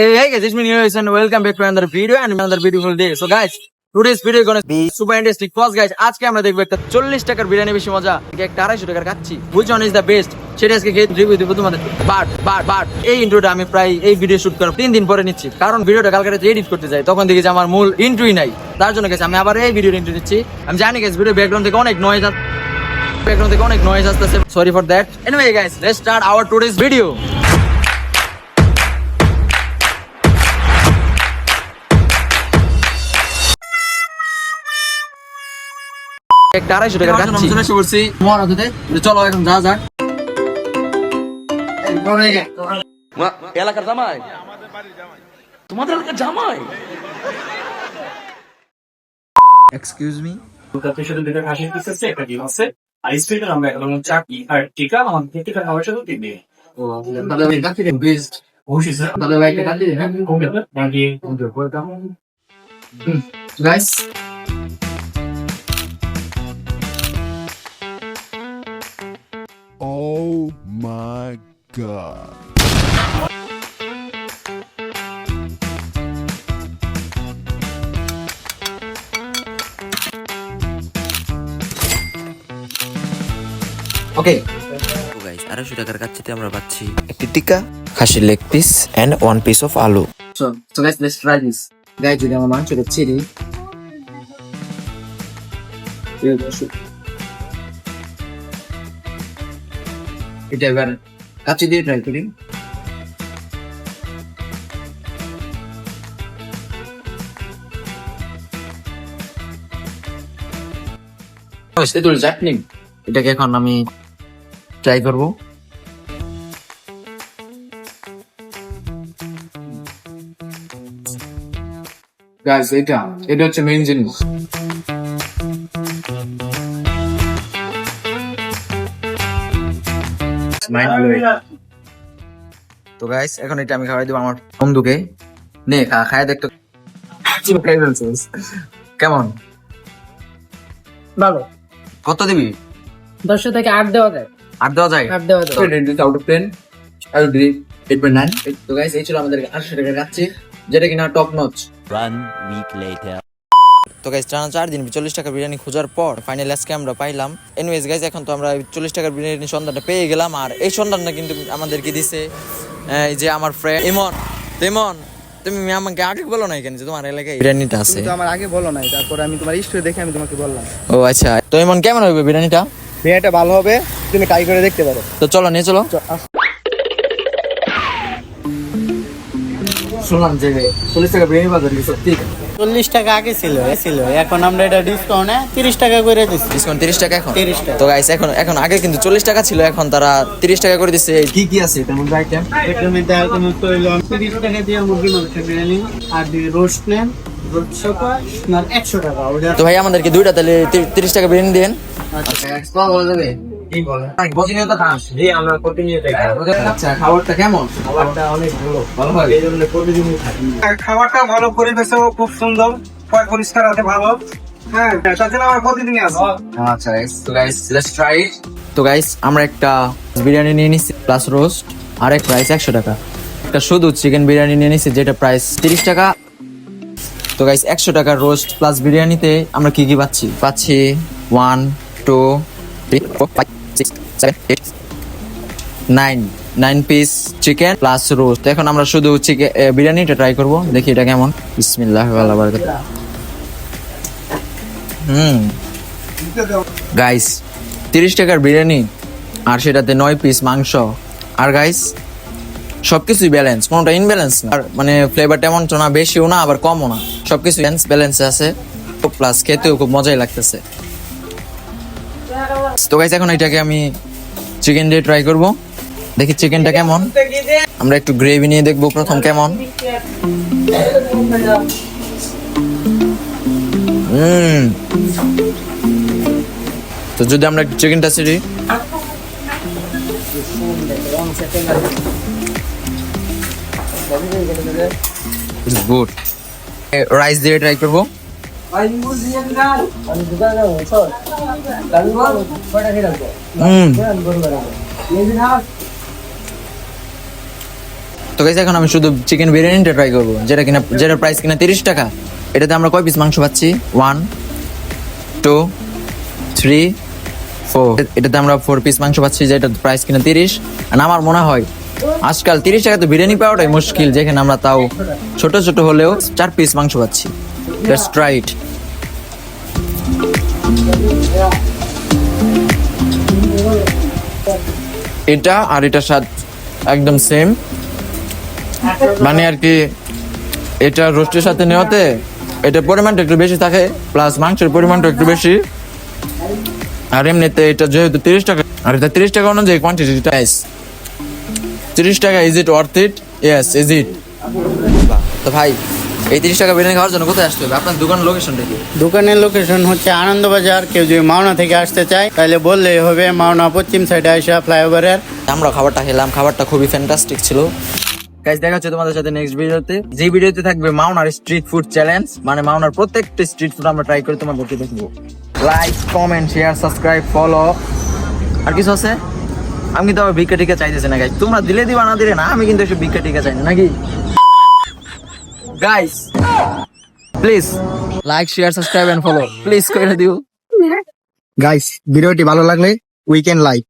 Hey, guys, it's me Neeraj and welcome back to another video and another beautiful day. So guys, today's video gonna be super interesting. First guys, আজকে আমরা দেখব একটা চল্লিশ টাকার বিরিয়ানি বেশি মজা। একটা আড়াইশো টাকার খাচ্ছি which one is the best সেটা আজকে রিভিউ দিব তোমাদের। বাট বাট বাট এই ইন্ট্রোটা আমি প্রায় এই ভিডিও শুট করার তিন দিন পরে নিচ্ছি। কারণ ভিডিওটা কালকে এডিট করতে যাই। তখন দেখি যে আমার মূল ইন্ট্রোই নাই। তার জন্য গেছে আমি আবার এই ভিডিও ইন্ট্রো দিচ্ছি আমি জানি গেছি ভিডিও ব্যাকগ্রাউন্ড থেকে অনেক নয়েজ ব্যাকগ্রাউন্ড থেকে অনেক নয়েজ আসতেছে। Sorry for that anyway guys let's start our today's video একটা আড়াইশো টাকা খাচ্ছি চলে এখন যা যাক এলাকার জামাই তোমাদের এলাকার জামাই এক্সকিউজ মি দুটো পিস একটা ডিম আছে আর স্প্রেটার আমরা আর টিকা টিকা খাওয়ার সাথে তিন দিয়ে ও বেস্ট স্যার ভাই guys Oh my god. Okay guys আড়াইশো টাকার কাচ্ছিতে আমরা পাচ্ছি একটি টিকা খাসির leg piece and one piece of আলু so so guys let's try this guys যদি আমার মাংসটা ছিড়ি এটা এবার কাচ্চি দিয়ে ট্রাই করি। তেঁতুল চাটনি এটাকে এখন আমি ট্রাই করব। গাইস এটা এটা হচ্ছে মেইন জিনিস। মাইন্ড ব্লোয়িং তো গাইস এখন এটা আমি খাওয়াই দেবো আমার বন্ধুকে। নে খা খায় দেখতো কেমন? ভালো। কত দিবি? দশশো থেকে আট দেওয়া যায়। আট দেওয়া যায়? আট দেওয়া যায়। Out of ten I will give eight point nine তো গাইস এই ছিল আমাদের আটশো টাকা যাচ্ছে যেটা কিনা টপ নচ তো গাইস টানা চার দিন চল্লিশ টাকার বিরিয়ানি খোঁজার পর ফাইনাল আজকে আমরা পাইলাম। এনিওয়েজ গাইস এখন তো আমরা চল্লিশ টাকার বিরিয়ানি সন্ধানটা পেয়ে গেলাম আর এই সন্ধানটা কিন্তু আমাদেরকে দিছে এই যে আমার ফ্রেন্ড ইমন। তো ইমন তুমি আমাকে আগে বলো না এখানে যে তোমার এলাকায় বিরিয়ানিটা আছে? তো আমার আগে বলো নাই তারপর আমি তোমার স্টোরি দেখে আমি তোমাকে বললাম। ও আচ্ছা। তো ইমন কেমন হবে বিরিয়ানিটা? বিরিয়ানিটা ভালো হবে তুমি ট্রাই করে দেখতে পারো। তো চলো নিয়ে চলো। শুনলাম যে চল্লিশ টাকা বিরিয়ানি বাজার সত্যি চল্লিশ টাকা আগে ছিল ছিল। এখন আমরা এটা ডিসকাউন্টে তিরিশ টাকা করে দিচ্ছি। ডিসকাউন্ট তিরিশ টাকা এখন? 30 টাকা। তো গাইস এখন এখন আগে কিন্তু চল্লিশ টাকা ছিল এখন তারা তিরিশ টাকা করে দিচ্ছে। কি কি আছে তেমন আইটেম আইটেম হলো তিরিশ টাকা দিয়ে মুরগি মাংস বিরিয়ানি আর দিয়ে রোস্ট নেন রোস্ট সপা একশো টাকা তো ভাই আমাদেরকে দুইটা তাহলে তিরিশ টাকা বিরিয়ানি দেন। দেবে কি বলে? প্রতিনিয়ত খাস। জি আমরা প্রতিনিয়ত আচ্ছা খাবারটা কেমন? খাবারটা অনেক ভালো। ভালো হয়? এই জন্য প্রতিদিনই খাবারটা ভালো পরিবেশও খুব সুন্দর পরিষ্কার আছে ভালো। হ্যাঁ আচ্ছা তো গাইস আমরা একটা বিরিয়ানি নিয়ে নিচ্ছি প্লাস রোস্ট আর এক প্রাইস একশো টাকা। একটা শুধু চিকেন বিরিয়ানি নিয়ে নিচ্ছি যেটা প্রাইস তিরিশ টাকা। তো গাইস একশো টাকার রোস্ট প্লাস বিরিয়ানিতে আমরা কি কি পাচ্ছি? পাচ্ছি one two three four five nine piece chicken plus roast এখন আমরা শুধু চিকেন বিরিয়ানিটা ট্রাই করব। দেখি এটা কেমন। বিসমিল্লাহ, আল্লাহ বারাকাত হুম। গাইস তিরিশ টাকার বিরিয়ানি আর সেটাতে নয় পিস মাংস। আর গাইস সবকিছুই ব্যালেন্স কোনোটা ইনব্যালেন্স না। আর মানে ফ্লেভারটা না, বেশিও না, আবার কমও না। সবকিছু ব্যালেন্স আছে। প্লাস খেতেও খুব মজাই লাগতেছে। তো গাইস এখন এটাকে আমি চিকেন দিয়ে ট্রাই করব। দেখি চিকেনটা কেমন। আমরা একটু গ্রেভি নিয়ে দেখব প্রথম কেমন। তো যদি আমরা একটু চিকেনটা ছিড়ি। গুড রাইস দিয়ে ট্রাই করব। তো এখন আমি শুধু চিকেন বিরিয়ানিটা ট্রাই করব, যেটা কিনা প্রাইস কিনা তিরিশ টাকা। এটাতে আমরা কয় পিস মাংস পাচ্ছি? ওয়ান টু থ্রি ফোর এটাতে আমরা ফোর পিস মাংস পাচ্ছি যেটা প্রাইস কিনা তিরিশ। আর আমার মনে হয়, আজকাল তিরিশ টাকা তো বিরিয়ানি পাওয়াটাই মুশকিল, যেখানে আমরা তাও ছোট ছোট হলেও চার পিস মাংস পাচ্ছি। দ্যাটস রাইট এটা আর এটা স্বাদ একদম সেম মানে আর কি, এটা রোস্টের সাথে নেওয়াতে এটা পরিমাণটা একটু বেশি থাকে প্লাস মাংসের পরিমাণটা একটু বেশি। আর এমনিতে এটা যেহেতু তিরিশ টাকা, আর এটা তিরিশ টাকা অনুযায়ী কোয়ান্টিটিটা এস তিরিশ টাকা is it worth it yes is it তো ভাই এই তিরিশ টাকা বিরিয়ানি খাওয়ার জন্য কোথায় আসতে হবে? আপনার দোকান লোকেশনটা কি? দোকানের লোকেশন হচ্ছে আনন্দবাজার কেউ যদি মাওনা থেকে আসতে চায় তাহলে বললেই হবে মাওনা পশ্চিম সাইডে আসা ফ্লাইওভারের আমরা খাবারটা খেলাম খাবারটা খুবই ফ্যান্টাস্টিক ছিল। গাইজ দেখা হচ্ছে তোমাদের সাথে নেক্সট ভিডিওতে যে ভিডিওতে থাকবে মাওনার স্ট্রিট ফুড চ্যালেঞ্জ মানে মাওনার প্রত্যেকটা স্ট্রিট ফুড আমরা ট্রাই করে তোমাদেরকে দেখব। Like comment share subscribe follow আর কিছু আছে? আমি কিন্তু আবার ভিক্ষা টিকা চাইতেছি না গাইজ তোমরা দিলে দিবা না দিলে না আমি কিন্তু এসব ভিক্ষা টিকা চাই না নাকি? Guys please like share subscribe and follow please করে দিও। গাইস ভিডিওটি ভালো লাগলে উই ক্যান লাইক